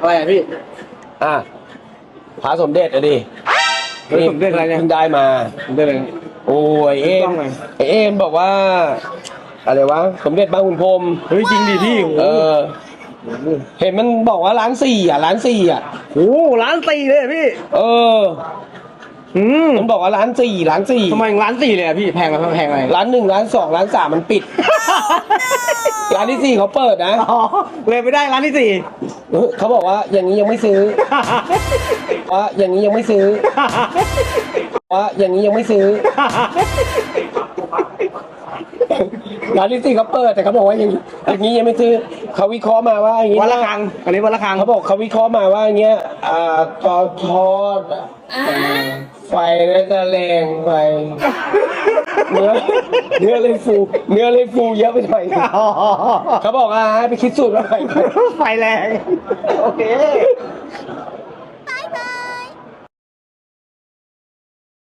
อะไรอะพี่ อ่าพระสมเด็จอะดิพระสมเด็จอะไรเนี่ย พิ่งได้มา ได้เลย โอ้ยเอ็มเอ็มบอกว่า อะไรวะ สมเด็จบ้างคุณพรมเฮ้ยจริงดิพี่เออ เห็นมันบอกว่าร้านสี่อะร้านสี่อะ โอ้โหล้านสีเลยพี่ เออ อืมมันบอกว่าร้านสี่ร้านสี่ทำไมร้านสี่เลยอะพี่แพงไหมแพงไหมร้านหนึ่งร้านสองร้านสามมันปิด ร้านที่สี่เขาเปิดนะอ๋อเลยไม่ได้ร้านที่สี่เออเขาบอกว่าอย่างนี้ยังไม่ซื้อว่าอย่างนี้ยังไม่ซื้อว่าอย่างนี้ยังไม่ซื้อ ร้านที่สี่เขาเปิดแต่เขาบอกว่าอย่างนี้อย่างนี้ยังไม่ซื้อเขาวิเคราะห์มาว่าอย่างนี้วันละครั้งอันนี้วันละครั้งเขาบอกเขาวิเคราะห์มาว่าอย่างเงี้ยอ่าตอนทอดไฟน่าจะแรงไปเนื้อเนื้อเลยฟู เนื้อเลยฟูเยอะไปหน่อยอ๋อเขาบอกว่าให้ไปคิดสูตรว่าไฟไฟแรงโอเค